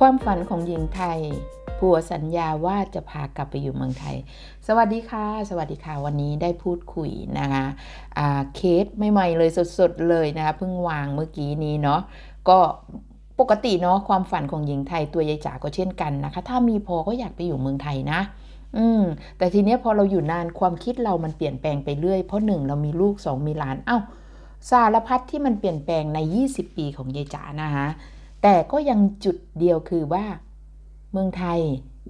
ความฝันของหญิงไทย ผัวสัญญาว่าจะพากลับไปอยู่เมืองไทย สวัสดีค่ะ สวัสดีค่ะ วันนี้ได้พูดคุยนะคะเคสใหม่ๆเลยสดๆเลยนะคะเพิ่งวางเมื่อกี้นี้เนาะก็ปกติเนาะความฝันของหญิงไทยตัวยายจ๋าก็เช่นกันนะคะ ถ้ามีพอก็อยากไปอยู่เมืองไทยนะ อืม แต่ทีเนี้ยพอเราอยู่นานความคิดเรามันเปลี่ยนแปลงไปเรื่อยเพราะหนึ่งเรามีลูกสองมีหลานเอ้าสารพัดที่มันเปลี่ยนแปลงใน 20 ปีของยายจ๋านะคะ แต่ก็ยังจุดเดียวคือว่า เมืองไทย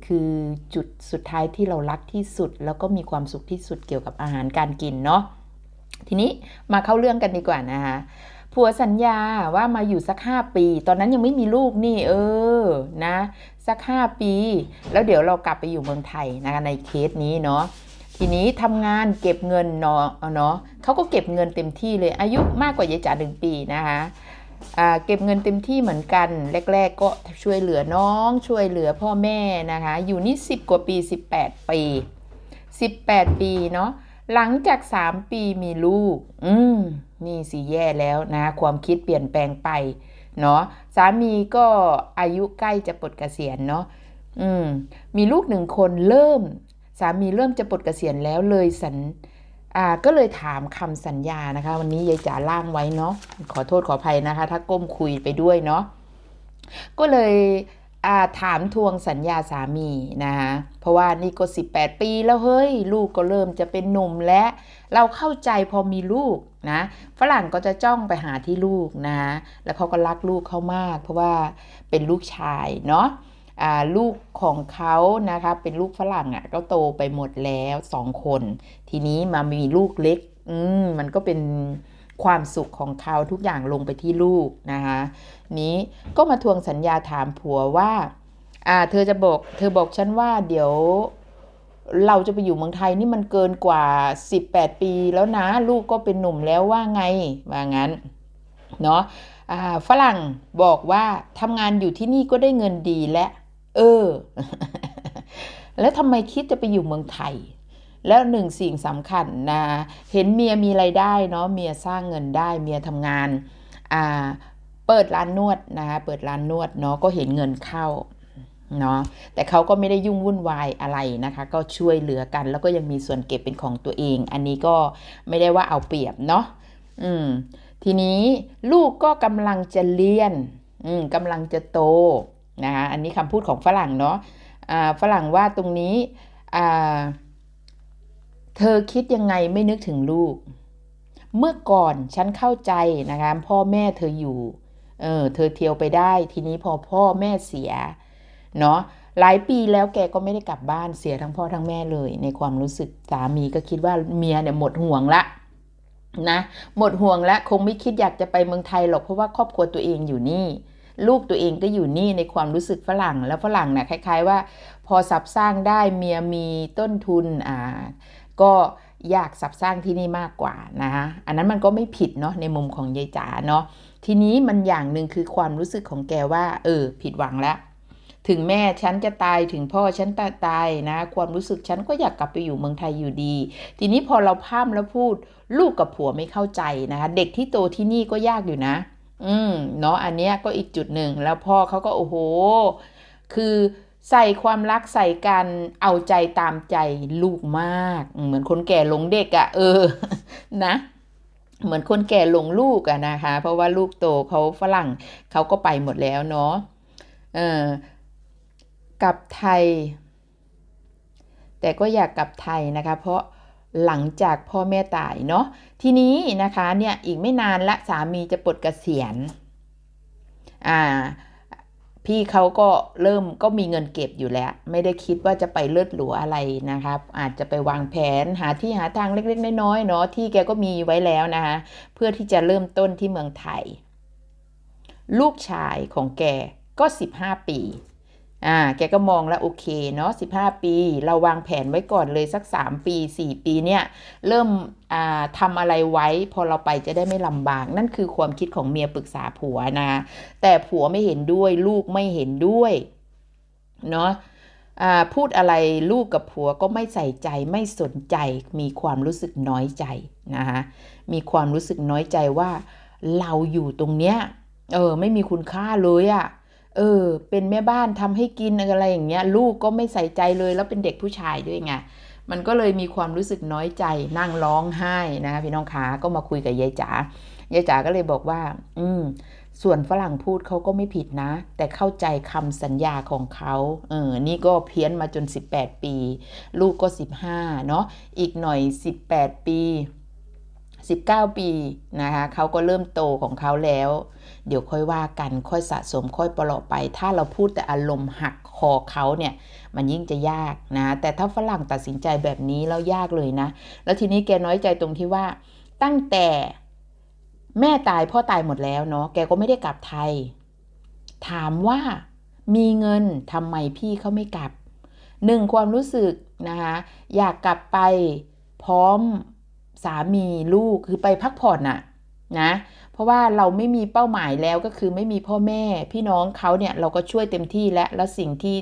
คือจุดสุดท้ายที่เรารักที่สุด แล้วก็มีความสุขที่สุดเกี่ยวกับอาหารการกินเนาะทีนี้มาเข้าเรื่องกันดีกว่านะคะผัวสัญญาว่ามาอยู่สัก5ปี ตอนนั้นยังไม่มีลูกนี่ เออนะ สัก5ปี แล้วเดี๋ยวเรากลับไปอยู่เมืองไทยนะคะในเคสนี้เนาะทีนี้ทำงานเก็บเงินเนาะเนาะเขาก็เก็บเงินเต็มที่เลยอายุมากกว่ายายจ๋าหนึ่งปีนะคะ เก็บเงินเต็มที่เหมือนกัน แรก ๆ ก็ช่วยเหลือน้องช่วยเหลือพ่อแม่นะคะ อยู่นี่ 10 กว่าปี 18 ปี 18 ปีเนาะหลังจาก 3 ปีมีลูก อืม นี่สิแย่แล้วนะ ความคิดเปลี่ยนแปลงไป เนาะสามีก็อายุใกล้จะปลดเกษียณเนาะอืม มีลูกหนึ่งคนเริ่ม สามีเริ่มจะปลดเกษียณแล้วเลยสัญอ่า ก็เลยถามคำสัญญานะคะ วันนี้ยายจ๋าล่างไว้เนาะขอโทษขออภัยนะคะ ถ้าก้มคุยไปด้วยเนาะก็เลยถามทวงสัญญาสามีนะคะเพราะว่านี่ก็ 18 ปีแล้วเฮ้ย ลูกก็เริ่มจะเป็นหนุ่มและเราเข้าใจพอมีลูกนะฝรั่งก็จะจ้องไปหาที่ลูกนะแล้วเขาก็รักลูกเขามาก เพราะว่าเป็นลูกชายเนาะ ลูกของเขานะคะเป็นลูกฝรั่งอะ่ะก็โตไปหมดแล้วสองคน ทีนี้มามีลูกเล็ก อืมมันก็เป็นความสุขของเขาทุกอย่างลงไปที่ลูกนะคะนี้ก็มาทวงสัญญาถามผัวว่าอ่า เธอจะบอกเธอบอกฉันว่าเดี๋ยวเราจะไปอยู่เมืองไทยนี่มันเกินกว่า 18 ปีแล้วนะ ลูกก็เป็นหนุ่มแล้วว่าไงว่างั้นเนาะฝรั่งบอกว่าทำงานอยู่ที่นี่ก็ได้เงินดีและ เออ แล้วทำไมคิดจะไปอยู่เมืองไทย แล้วหนึ่งสิ่งสำคัญนะ เห็นเมียมีไรายได้เนาะเมียสร้างเงินได้เมียทำงานอ่าเปิดร้านนวดนะคะเปิดร้านนวดเนาะก็เห็นเงินเข้าเนาะแต่เขาก็ไม่ได้ยุ่งวุ่นวายอะไรนะคะ ก็ช่วยเหลือกัน แล้วก็ยังมีส่วนเก็บเป็นของตัวเอง อันนี้ก็ไม่ได้ว่าเอาเปรียบเนาะอืมทีนี้ลูกก็กำลังจะเรียนอืมกำลังจะโต นะคะอันนี้คำพูดของฝรั่งเนาะอ่าฝรั่งว่าตรงนี้เธอคิดยังไงไม่นึกถึงลูก เมื่อก่อนฉันเข้าใจนะคะพ่อแม่เธออยู่เออเธอเที่ยวไปได้ทีนี้พอพ่อแม่เสียเนาะหลายปีแล้วแกก็ไม่ได้กลับบ้านเสียทั้งพ่อทั้งแม่เลย ในความรู้สึกสามีก็คิดว่าเมียเนี่ยหมดห่วงละนะหมดห่วงแล้วคงไม่คิดอยากจะไปเมืองไทยหรอกเพราะว่าครอบครัวตัวเองอยู่นี่ ลูกตัวเองก็อยู่นี่ในความรู้สึกฝรั่ง แล้วฝรั่งนะ่ะคล้าย ๆ ว่า พอสับสร้างได้เมียมีต้นทุนอ่าก็อยากสับสร้างที่นี่มากกว่านะคะอันนั้นมันก็ไม่ผิดเนาะในมุมของยายจ๋าเนาะทีนี้มันอย่างหนึ่งคือความรู้สึกของแกว่า เออ ผิดหวังแล้วถึงแม่ฉันจะตายถึงพ่อฉันตายตายนะ ความรู้สึกฉันก็อยากกลับไปอยู่เมืองไทยอยู่ดี ทีนี้พอเราพร่ำแล้วพูด ลูกกับผัวไม่เข้าใจนะคะเด็กที่โตที่นี่ก็ยากอยู่นะ อืมเนาะอันเนี้ยก็อีกจุดหนึ่งแล้วพ่อเขาก็โอ้โห คือใส่ความรักใส่การเอาใจตามใจลูกมาก เหมือนคนแก่หลงเด็กอะ่ะ เออนะ เหมือนคนแก่หลงลูกอะนะคะ เพราะว่าลูกโตเขาฝรั่งเขาก็ไปหมดแล้วเนาะเออกลับไทย แต่ก็อยากกลับไทยนะคะ เพราะ หลังจากพ่อแม่ตายเนาะทีนี้นะคะเนี่ยอีกไม่นานละสามีจะปลดเกษียณอ่าพี่เขาก็เริ่มก็มีเงินเก็บอยู่แล้ว ไม่ได้คิดว่าจะไปเลิศหรูอะไรนะครับ อาจจะไปวางแผนหาที่หาทางเล็กๆน้อยๆเนาะที่แกก็มีไว้แล้วนะคะเพื่อที่จะเริ่มต้นที่เมืองไทย ลูกชายของแกก็ 15 ปี อ่าแกก็มองแล้วโอเคเนาะ15 ปี เราวางแผนไว้ก่อนเลยสัก 3 ปี 4 ปีเนี่ย เริ่มอ่าทำอะไรไว้ พอเราไปจะได้ไม่ลำบาก นั่นคือความคิดของเมียปรึกษาผัวนะ แต่ผัวไม่เห็นด้วยลูกไม่เห็นด้วยเนาะอ่าพูดอะไรลูกกับผัวก็ไม่ใส่ใจไม่สนใจ มีความรู้สึกน้อยใจนะคะมีความรู้สึกน้อยใจว่า เราอยู่ตรงเนี้ยเออไม่มีคุณค่าเลยอะ่ะ เออ เป็นแม่บ้านทำให้กินอะไรอย่างเงี้ย ลูกก็ไม่ใส่ใจเลยแล้วเป็นเด็กผู้ชายด้วยไงมันก็เลยมีความรู้สึกน้อยใจนั่งร้องไห้นะคะพี่น้องขาก็มาคุยกับยายจ๋ายายจ๋าก็เลยบอกว่า อืม ส่วนฝรั่งพูดเขาก็ไม่ผิดนะ แต่เข้าใจคำสัญญาของเขาเออนี่ก็เพี้ยนมาจน 18 ปี ลูกก็ 15 เนาะอีกหน่อย 18 ปี 19 ปีนะคะเขาก็เริ่มโตของเขาแล้ว เดี๋ยวค่อยว่ากันค่อยสะสมค่อยปลอไป ถ้าเราพูดแต่อารมณ์หักคอเขาเนี่ยมันยิ่งจะยากนะ แต่ถ้าฝรั่งตัดสินใจแบบนี้แล้วยากเลยนะ แล้วทีนี้แกน้อยใจตรงที่ว่าตั้งแต่แม่ตายพ่อตายหมดแล้วเนาะแกก็ไม่ได้กลับไทย ถามว่ามีเงินทำไมพี่เขาไม่กลับหนึ่งความรู้สึกนะคะอยากกลับไปพร้อม สามีลูกคือไปพักผ่อนน่ะนะเพราะว่าเราไม่มีเป้าหมายแล้วก็คือไม่มีพ่อแม่ พี่น้องเขาเนี่ยเราก็ช่วยเต็มที่และแล้วสิ่งที่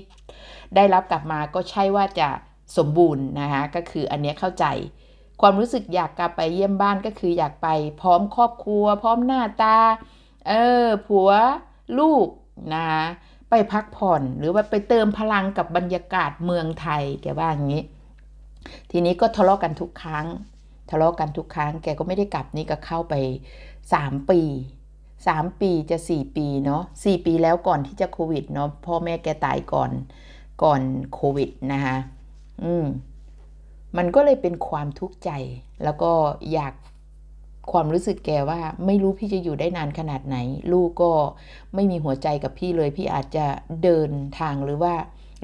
ได้รับกลับมาก็ใช่ว่าจะสมบูรณ์นะคะก็คืออันนี้เข้าใจ ความรู้สึกอยากกลับไปเยี่ยมบ้านก็คืออยากไปพร้อมครอบครัว พร้อมหน้าตาเออผัวลูกนะไปพักผ่อนหรือว่าไปเติมพลังกับบรรยากาศเมืองไทยแกว่าอย่างนี้ ทีนี้ก็ทะเลาะกันทุกครั้ง ทะเลาะกันทุกครั้ง แกก็ไม่ได้กลับนี่ก็เข้าไปสามปีสามปีจะสี่ปีเนาะสี่ปีแล้วก่อนที่จะโควิดเนาะพ่อแม่แกตายก่อนก่อนโควิดนะคะอืมมันก็เลยเป็นความทุกข์ใจ แล้วก็อยากความรู้สึกแกว่าไม่รู้พี่จะอยู่ได้นานขนาดไหน ลูกก็ไม่มีหัวใจกับพี่เลย พี่อาจจะเดินทางหรือว่า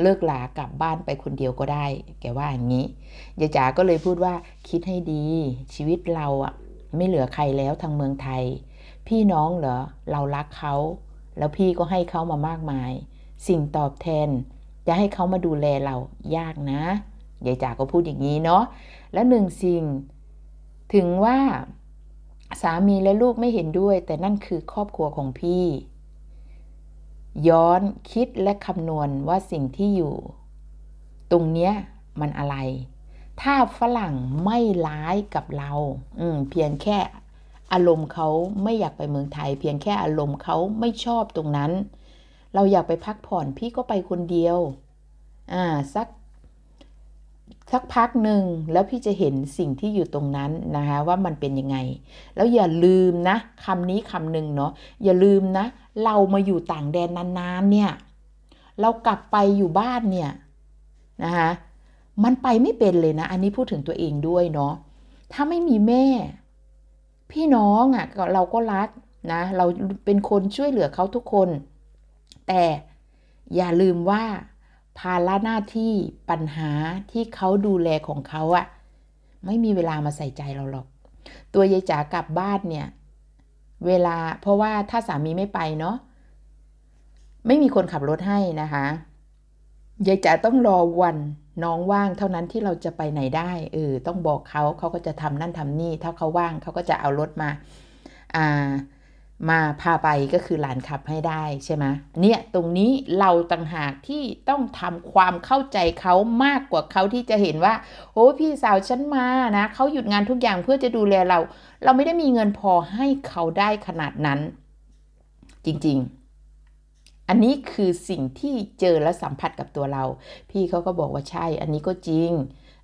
เลิกลากลับบ้านไปคนเดียวก็ได้ แกว่าอย่างนี้ยายจ๋าก็เลยพูดว่าคิดให้ดีชีวิตเราอะไม่เหลือใครแล้วทางเมืองไทย พี่น้องเหรอเรารักเขาแล้วพี่ก็ให้เขามามากมาย สิ่งตอบแทน จะให้เขามาดูแลเรายากนะยายจ๋าก็พูดอย่างนี้เนาะและหนึ่งสิ่ง ถึงว่าสามีและลูกไม่เห็นด้วย แต่นั่นคือครอบครัวของพี่ ย้อนคิดและคำนวณว่าสิ่งที่อยู่ ตรงเนี้ยมันอะไร ถ้าฝรั่งไม่ร้ายกับเรา อืมเพียงแค่อารมณ์เขาไม่อยากไปเมืองไทย เพียงแค่อารมณ์เขาไม่ชอบตรงนั้น เราอยากไปพักผ่อนพี่ก็ไปคนเดียว อ่าสักสักพักหนึ่งแล้วพี่จะเห็นสิ่งที่อยู่ตรงนั้นนะคะว่ามันเป็นยังไง แล้วอย่าลืมนะคำนี้คำหนึ่งเนาะอย่าลืมนะ เรามาอยู่ต่างแดนนานๆเนี่ยเรากลับไปอยู่บ้านเนี่ยนะคะมันไปไม่เป็นเลยนะ อันนี้พูดถึงตัวเองด้วยเนาะถ้าไม่มีแม่ พี่น้องอะ่ะเราก็รักนะเราเป็นคนช่วยเหลือเขาทุกคน แต่อย่าลืมว่าภาระหน้าที่ปัญหาที่เขาดูแลของเขาอะไม่มีเวลามาใส่ใจเราหรอก ตัวยายจ๋ากลับบ้านเนี่ย เวลาเพราะว่าถ้าสามีไม่ไปเนาะไม่มีคนขับรถให้นะคะยายจ๋าต้องรอวันน้องว่างเท่านั้นที่เราจะไปไหนได้เออต้องบอกเขาเขาก็จะทำนั่นทำนี่ ถ้าเขาว่างเขาก็จะเอารถมา อ่า มาพาไปก็คือหลานขับให้ได้ใช่ไหมเนี่ยตรงนี้เราต่างหากที่ต้องทำความเข้าใจเขามากกว่าเขาที่จะเห็นว่าโอ้พี่สาวฉันมานะเขาหยุดงานทุกอย่างเพื่อจะดูแลเรา เราไม่ได้มีเงินพอให้เขาได้ขนาดนั้น จริงๆ อันนี้คือสิ่งที่เจอและสัมผัสกับตัวเรา พี่เขาก็บอกว่าใช่ อันนี้ก็จริง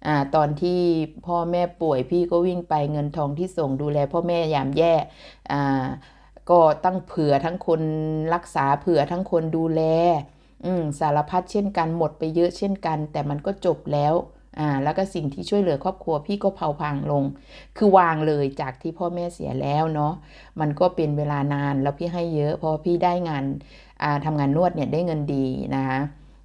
อตอนที่พ่อแม่ป่วยพี่ก็วิ่งไปเงินทองที่ส่งดูแล พ่อแม่ยามแย่อ ก็ตั้งเผื่อทั้งคนรักษาเผื่อทั้งคนดูแลสารพัดเช่นกันหมดไปเยอะเช่นกัน แต่มันก็จบแล้วอ่าแล้วก็สิ่งที่ช่วยเหลือครอบครัวพี่ก็เผาพังลง คือวางเลยจากที่พ่อแม่เสียแล้วเนาะมันก็เป็นเวลานานแล้วพี่ให้เยอะ เพราะพี่ได้งานอ่าทำงานนวดเนี่ยได้เงินดีนะคะ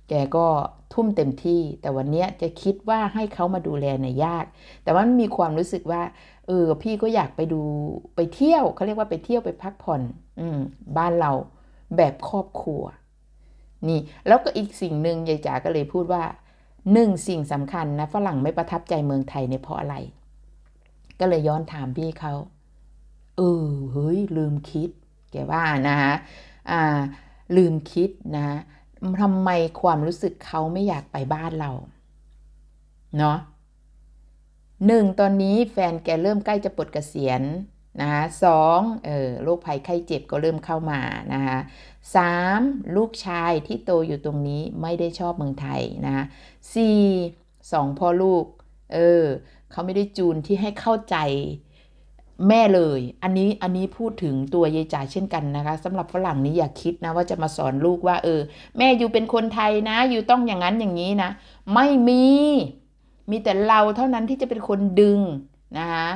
แกก็ทุ่มเต็มที่ แต่วันนี้จะคิดว่าให้เขามาดูแลเนี่ยยาก แต่ว่ามีความรู้สึกว่า เออพี่ก็อยากไปดูไปเที่ยวเขาเรียกว่าไปเที่ยวไปพักผ่อน อืมบ้านเราแบบครอบครัว นี่ แล้วก็อีกสิ่งหนึ่งยายจ๋าก็เลยพูดว่าหนึ่งสิ่งสำคัญนะฝรั่งไม่ประทับใจเมืองไทยเนี่ยเพราะอะไร ก็เลยย้อนถามพี่เขาเออเฮ้ยลืมคิด แกว่านะฮะอ่า ลืมคิดนะทำไมความรู้สึกเขาไม่อยากไปบ้านเรา เนาะ หนึ่งตอนนี้แฟนแกเริ่มใกล้จะปลดเกษียณนะคะสองเออโรคภัยไข้เจ็บก็เริ่มเข้ามานะคะสามลูกชายที่โตอยู่ตรงนี้ไม่ได้ชอบเมืองไทยนะคะสี่สองพ่อลูก เออเขาไม่ได้จูนที่ให้เข้าใจแม่เลย อันนี้อันนี้พูดถึงตัวยายจ๋าเช่นกันนะคะสำหรับฝรั่งนี้อย่าคิดนะว่าจะมาสอนลูกว่า เออ แม่อยู่เป็นคนไทยนะ อยู่ต้องอย่างนั้นอย่างนี้นะ ไม่มี มีแต่เราเท่านั้นที่จะเป็นคนดึงนะคะ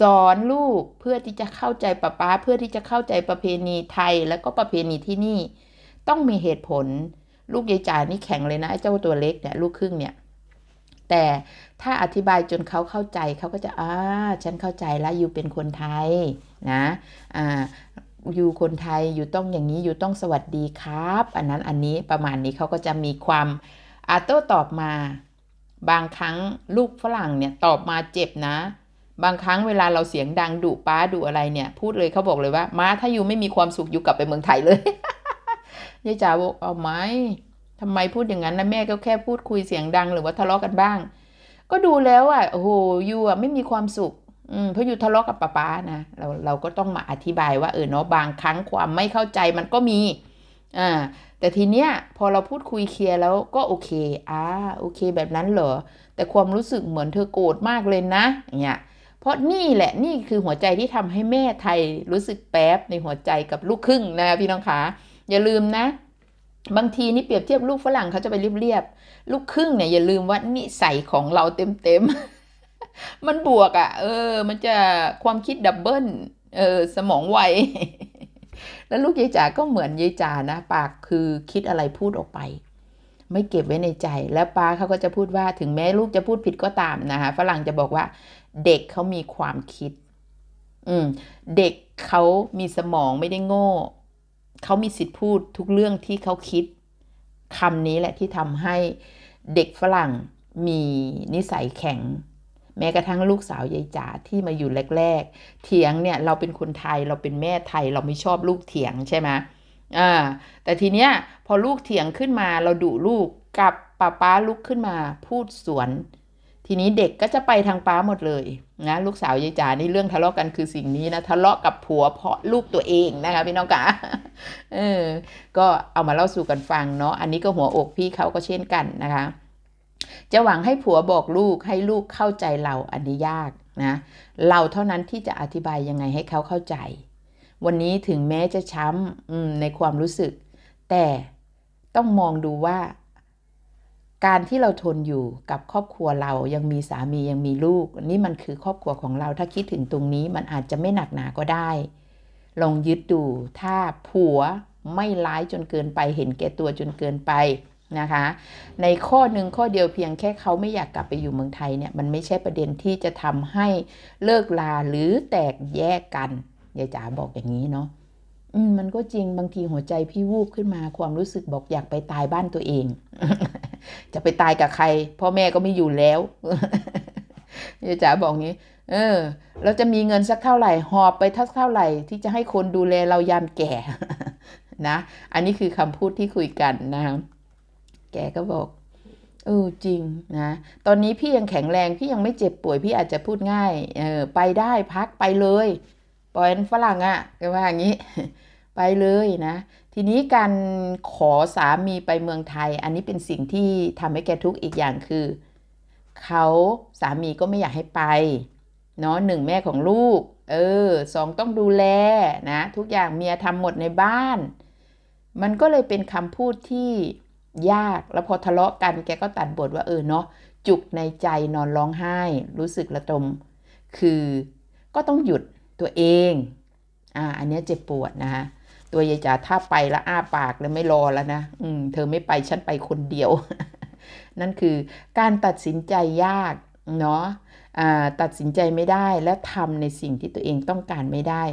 สอนลูกเพื่อที่จะเข้าใจป้าป้าเพื่อที่จะเข้าใจประเพณีไทยแล้วก็ประเพณีที่นี่ ต้องมีเหตุผล ลูกยายจ๋านี่แข็งเลยนะไอ้เจ้าตัวเล็กเนี่ยลูกครึ่งเนี่ย แต่ถ้าอธิบายจนเขาเข้าใจเขาก็จะอ่าฉันเข้าใจแล้วอยู่เป็นคนไทยนะอ่าอยู่คนไทยอยู่ต้องอย่างนี้อยู่ต้องสวัสดีครับ อันนั้นอันนี้ประมาณนี้เขาก็จะมีความอาโต้ตอบมา บางครั้งลูกฝรั่งเนี่ยตอบมาเจ็บนะ บางครั้งเวลาเราเสียงดังดุป้าดุอะไรเนี่ย พูดเลยเขาบอกเลยว่ามาถ้าอยู่ไม่มีความสุขอยู่กลับไปเมืองไทยเลยยายจ๋าบอกเอาไหมทำไมพูดอย่างนั้นนะแม่ก็แค่พูดคุยเสียงดังหรือว่าทะเลาะกันบ้าง ก็ดูแล้วอะโอ้โหยูอะไม่มีความสุขอืมเพราะอยู่ทะเลาะกับป้าป้านะเราเราก็ต้องมาอธิบายว่าเออเนาะบางครั้งความไม่เข้าใจมันก็มีอ่า แต่ทีเนี้ยพอเราพูดคุยเคลียร์แล้วก็โอเคอ่าโอเคแบบนั้นเหรอ แต่ความรู้สึกเหมือนเธอโกรธมากเลยนะอย่างเงี้ยเพราะนี่แหละนี่คือหัวใจที่ทำให้แม่ไทยรู้สึกแป๊บในหัวใจกับลูกครึ่งนะพี่น้องคะอย่าลืมนะ บางทีนี่เปรียบเทียบลูกฝรั่งเขาจะไปเรียบๆลูกครึ่งเนี่ยอย่าลืมว่านิสัยของเราเต็มๆมันบวกอะ่ะ เออ มันจะความคิดดับเบิลเออสมองไว แล้วลูกยายจ๋าก็เหมือนยายจ๋านะ ปากคือคิดอะไรพูดออกไป ไม่เก็บไว้ในใจ แล้วป้าเขาก็จะพูดว่าถึงแม้ลูกจะพูดผิดก็ตามนะคะฝรั่งจะบอกว่า เด็กเขามีความคิด อืม เด็กเขามีสมองไม่ได้โง่ เขามีสิทธิ์พูดทุกเรื่องที่เขาคิดคำนี้แหละที่ทำให้เด็กฝรั่งมีนิสัยแข็ง แม้กระทั่งลูกสาวยายจ๋าที่มาอยู่แรก ๆ เถียงเนี่ยเราเป็นคนไทยเราเป็นแม่ไทยเราไม่ชอบลูกเถียงใช่ไหมอ่าแต่ทีเนี้ยพอลูกเถียงขึ้นมาเราดุลูกกับป้าป้าลุกขึ้นมาพูดสวน ทีนี้เด็กก็จะไปทางป้าหมดเลยนะลูกสาวยายจ๋านี่เรื่องทะเลาะกันคือสิ่งนี้นะทะเลาะกับผัวเพราะลูกตัวเองนะคะพี่น้องกะเออก็เอามาเล่าสู่กันฟังเนาะอันนี้ก็หัวอกพี่เขาก็เช่นกันนะคะ จะหวังให้ผัวบอกลูกให้ลูกเข้าใจเราอันนี้ยากนะเราเท่านั้นที่จะอธิบายยังไงให้เขาเข้าใจ วันนี้ถึงแม้จะช้ำในความรู้สึก แต่ต้องมองดูว่า การที่เราทนอยู่กับครอบครัวเรายังมีสามียังมีลูก นี่มันคือครอบครัวของเราถ้าคิดถึงตรงนี้มันอาจจะไม่หนักหนาก็ได้ ลองยึดดูถ้าผัวไม่ร้ายจนเกินไปเห็นแก่ตัวจนเกินไป นะคะ ในข้อหนึ่งข้อเดียวเพียงแค่เขาไม่อยากกลับไปอยู่เมืองไทยเนี่ยมันไม่ใช่ประเด็นที่จะทำให้เลิกลาหรือแตกแยกกันยายจ๋าบอกอย่างนี้เนาะอืมมันก็จริงบางทีหัวใจพี่วูบขึ้นมาความรู้สึกบอกอยากไปตายบ้านตัวเอง จะไปตายกับใคร พ่อแม่ก็ไม่อยู่แล้วยายจ๋าบอกงี้ เออ เราจะมีเงินสักเท่าไหร่หอบไปทักเท่าไหร่ ที่จะให้คนดูแลเรายามแก่ นะ อันนี้คือคำพูดที่คุยกันนะคะ แกก็บอกเออจริงนะตอนนี้พี่ยังแข็งแรงพี่ยังไม่เจ็บป่วยพี่อาจจะพูดง่ายเออไปได้พักไปเลยปล่อยฝรั่งอะ่ะก็ว่าอย่างนี้ ไปเลยนะ ทีนี้การขอสามีไปเมืองไทย อันนี้เป็นสิ่งที่ทำให้แกทุกข์อีกอย่างคือเขาสามีก็ไม่อยากให้ไปเนาะหนึ่งแม่ของลูก เออสองต้องดูแลนะ ทุกอย่างเมียทำหมดในบ้าน มันก็เลยเป็นคำพูดที่ ยากแล้วพอทะเลาะกันแกก็ตัดบทว่าเออเนาะจุกในใจนอนร้องไห้ รู้สึกระทมคือก็ต้องหยุดตัวเองอ่าอันนี้เจ็บปวดนะคะตัวยายจ๋าถ้าไปแล้วอ้าปากแล้วไม่รอแล้วนะอืมเธอไม่ไปฉันไปคนเดียว นั่นคือการตัดสินใจยาก เนาะตัดสินใจไม่ได้และทำในสิ่งที่ตัวเองต้องการไม่ได้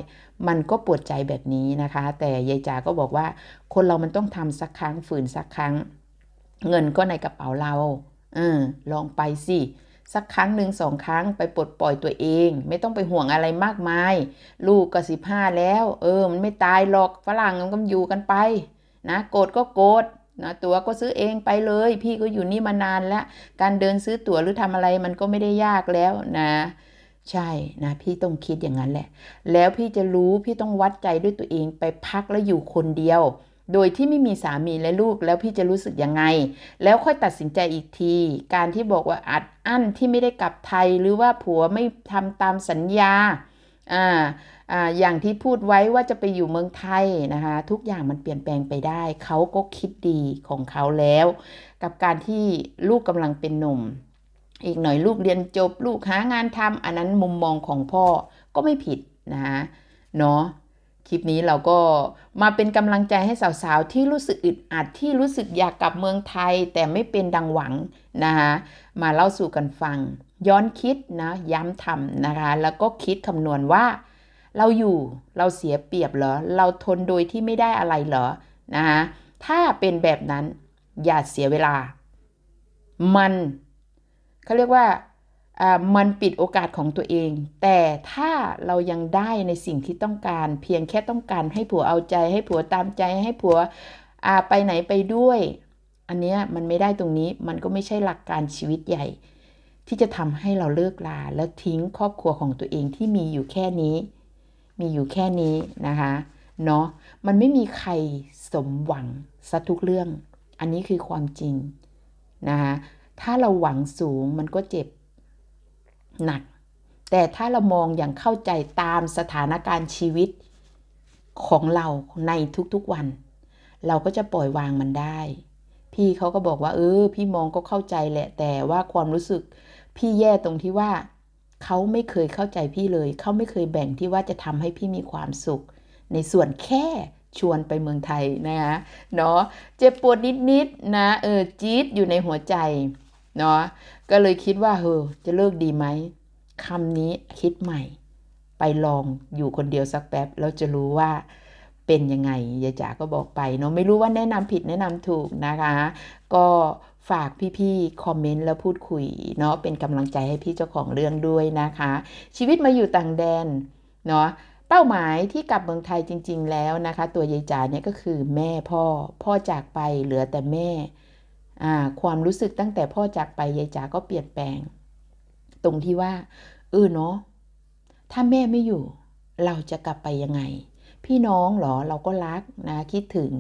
มันก็ปวดใจแบบนี้นะคะ แต่ยายจ๋าก็บอกว่า คนเรามันต้องทำสักครั้งฝืนสักครั้ง เงินก็ในกระเป๋าเราเออลองไปสิสักครั้งหนึ่งสองครั้งไปปลดปล่อยตัวเอง ไม่ต้องไปห่วงอะไรมากมาย ลูกก็สิบห้าแล้ว เออ มันไม่ตายหรอกฝรั่งมันก็อยู่กันไป นะโกรธก็โกรธ นะตั๋วก็ซื้อเองไปเลย พี่ก็อยู่นี่มานานแล้ว การเดินซื้อตั๋วหรือทำอะไรมันก็ไม่ได้ยากแล้วนะ ใช่นะ พี่ต้องคิดอย่างนั้นแหละ แล้วพี่จะรู้พี่ต้องวัดใจด้วยตัวเองไปพักแล้วอยู่คนเดียว โดยที่ไม่มีสามีและลูกแล้วพี่จะรู้สึกยังไง แล้วค่อยตัดสินใจอีกที การที่บอกว่าอัดอั้นที่ไม่ได้กลับไทยหรือว่าผัวไม่ทำตามสัญญา อ่าอ่าอย่างที่พูดไว้ว่าจะไปอยู่เมืองไทยนะคะ ทุกอย่างมันเปลี่ยนแปลงไปได้ เขาก็คิดดีของเขาแล้ว กับการที่ลูกกำลังเป็นหนุ่ม อีกหน่อยลูกเรียนจบลูกหางานทำอันนั้นมุมมองของพ่อก็ไม่ผิดนะคะเนาะคลิปนี้เราก็มาเป็นกำลังใจให้สาวๆ ที่รู้สึกอึดอัดที่รู้สึกอยากกลับเมืองไทย แต่ไม่เป็นดังหวังนะคะมาเล่าสู่กันฟัง ย้อนคิดนะย้ำทำนะคะ แล้วก็คิดคำนวณว่า เราอยู่เราเสียเปรียบเหรอ เราทนโดยที่ไม่ได้อะไรเหรอนะคะถ้าเป็นแบบนั้นอย่าเสียเวลา มันเขาเรียกว่าอ่ามันปิดโอกาสของตัวเอง แต่ถ้าเรายังได้ในสิ่งที่ต้องการ เพียงแค่ต้องการให้ผัวเอาใจ ให้ผัวตามใจให้ผัวอ่าไปไหนไปด้วย อันเนี้ยมันไม่ได้ตรงนี้มันก็ไม่ใช่หลักการชีวิตใหญ่ ที่จะทำให้เราเลิกลาแล้วทิ้งครอบครัวของตัวเองที่มีอยู่แค่นี้ มีอยู่แค่นี้นะคะเนาะมันไม่มีใครสมหวังสัทุกเรื่อง อันนี้คือความจริงนะคะถ้าเราหวังสูงมันก็เจ็บหนัก แต่ถ้าเรามองอย่างเข้าใจตามสถานการณ์ชีวิตของเราในทุกๆวัน เราก็จะปล่อยวางมันได้ พี่เขาก็บอกว่า เออ พี่มองก็เข้าใจแหละ แต่ว่าความรู้สึก พี่แย่ตรงที่ว่า เขาไม่เคยเข้าใจพี่เลย เขาไม่เคยแบ่งที่ว่าจะทำให้พี่มีความสุข ในส่วนแค่ชวนไปเมืองไทยนะคะเนาะเจ็บปวดนิดๆนะเออจี๊ดอยู่ในหัวใจเนาะก็เลยคิดว่าเออจะเลิกดีไหมคำนี้คิดใหม่ ไปลองอยู่คนเดียวสักแป๊บแล้วจะรู้ว่าเป็นยังไงยายจ๋าก็บอกไปเนาะไม่รู้ว่าแนะนำผิดแนะนำถูกนะคะ ก็ ฝากพี่ๆคอมเมนต์แล้วพูดคุยเนาะเป็นกำลังใจให้พี่เจ้าของเรื่องด้วยนะคะ ชีวิตมาอยู่ต่างแดนเนาะเป้าหมายที่กลับเมืองไทยจริง ๆ แล้วนะคะ ตัวยายจ๋าเนี่ยก็คือแม่พ่อ พ่อจากไปเหลือแต่แม่อ่าความรู้สึกตั้งแต่พ่อจากไปยายจ๋าก็เปลี่ยนแปลง ตรงที่ว่าเออเนาะถ้าแม่ไม่อยู่ เราจะกลับไปยังไง พี่น้องเหรอเราก็รักนะคิดถึง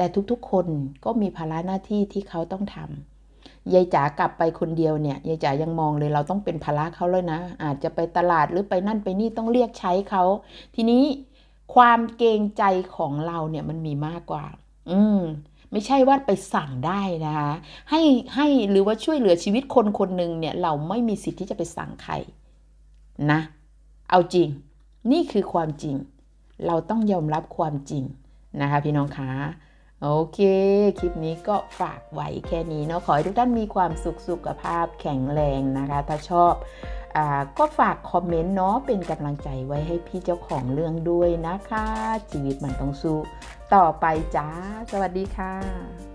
แต่ทุกๆ คนก็มีภาระหน้าที่ที่เขาต้องทำยายจ๋ากลับไปคนเดียวเนี่ยยายจ๋ายังมองเลยเราต้องเป็นภาระเขาเลยนะ อาจจะไปตลาดหรือไปนั่นไปนี่ต้องเรียกใช้เขาทีนี้ความเกรงใจของเราเนี่ยมันมีมากกว่า อืมไม่ใช่ว่าไปสั่งได้นะคะให้ให้หรือว่าช่วยเหลือชีวิตคนคนหนึ่งเนี่ยเราไม่มีสิทธิ์ที่จะไปสั่งใครนะ เอาจริง นี่คือความจริง เราต้องยอมรับความจริงนะคะพี่น้องคะ โอเค คลิปนี้ก็ฝากไว้แค่นี้เนาะ ขอให้ทุกท่านมีความสุขสุขภาพแข็งแรงนะคะ ถ้าชอบอก็ฝากคอมเมนต์เนาะ เป็นกำลังใจไว้ให้พี่เจ้าของเรื่องด้วยนะคะ ชีวิตมันต้องสู้ต่อไปจ้า สวัสดีค่ะ